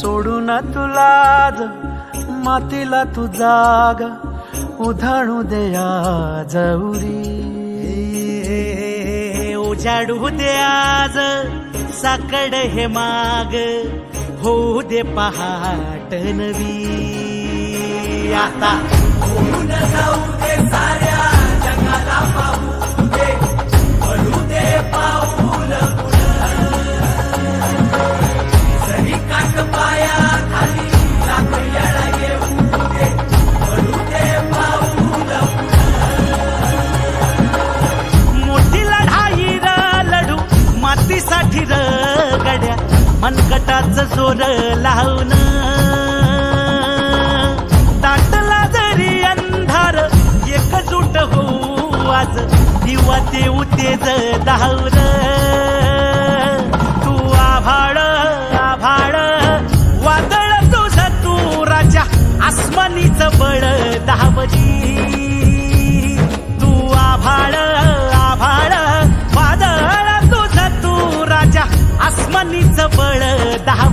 सोडू ना तुला मातीला तू जाग उधाणू दया जवरी उजाडू दे आज साकड हे माग होऊ दे पहाट नवी. आता मोठी मनकटाच जोर लावून. दाटला जरी अंधार एकजूट होऊ आज दिवा ते उतेज धावर तू आभाळ आभाळ वादळ तुझ तू राजा आसमानीच बळ धावजी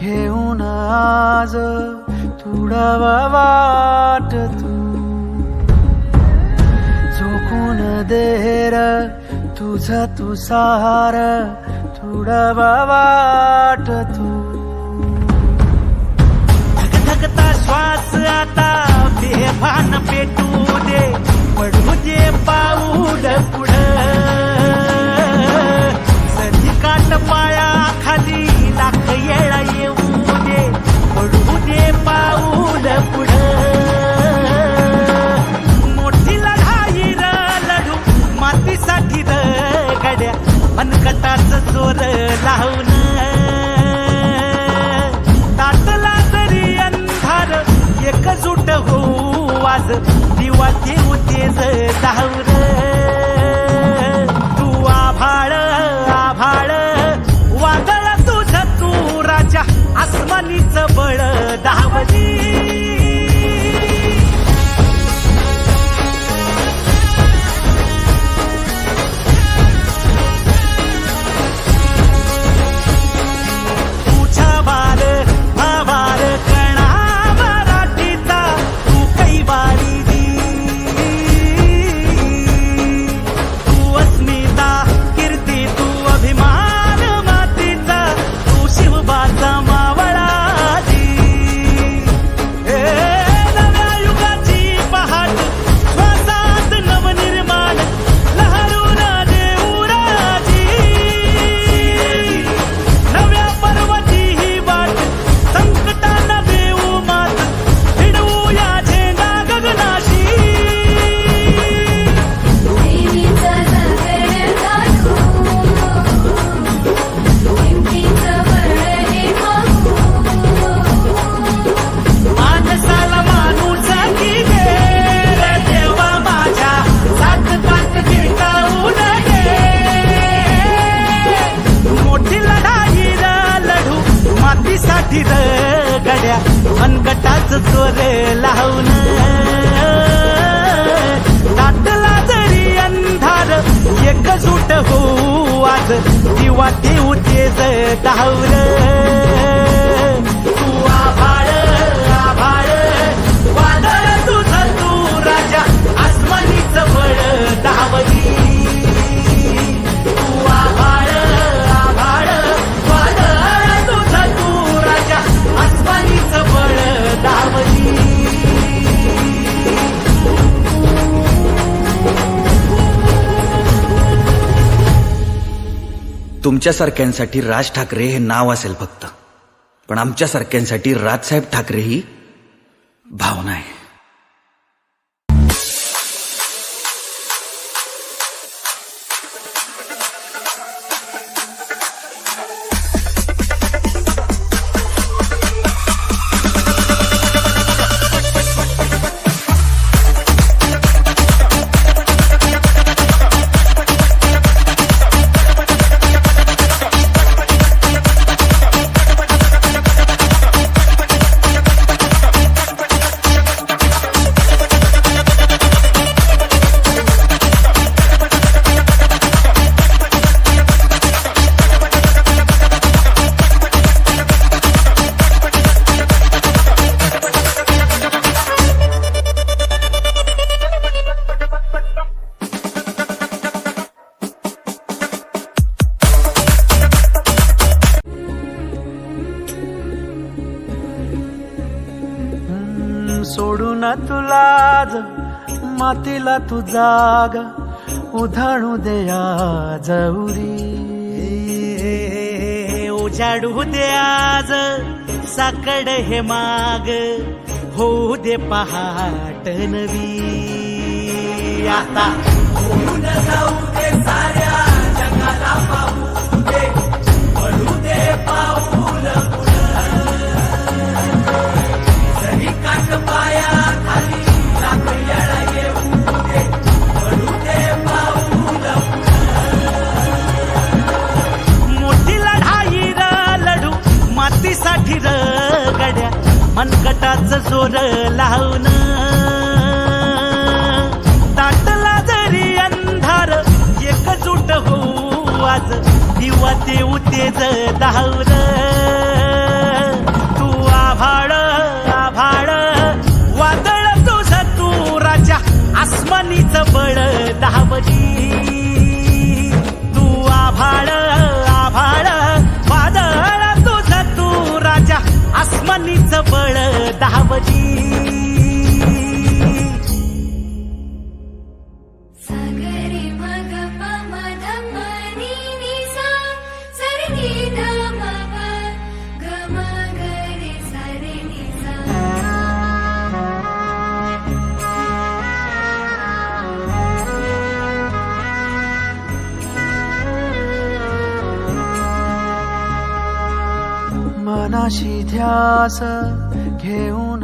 घेऊन आज तुडावा वाट तू. झोकून देर तुझ तू सार तुडावा वाट तू. धगधगता श्वास आता बेभान पेटू. होऊ आज दिवा देऊ तेज धावर तू आभाळ आभाळ वादळ तुझ तू राजा आसमानीच बळ धावली मातीसाठी गड्या मनगटाच चोरे लावून दाटला जरी अंधार एकजूट होऊ आज दिवा देऊ तेज धावर तुमच्यासारख्यांसाठी राज ठाकरे हे नाव असेल फक्त. पण आमच्यासारख्यांसाठी राजसाहेब ठाकरे ही भावना आहे. न तुलाज मातीला तू जाग उधाणू दे आज उरी. उजाडू दे आज साकड हे माग होऊ दे पहाट नवी. आता मनकटाच जोर लावून. ताटला जरी अंधार एकजूट होऊ आज दिवा ते उतेज धावर. तू आभाळ मनाशी ध्यास घेऊन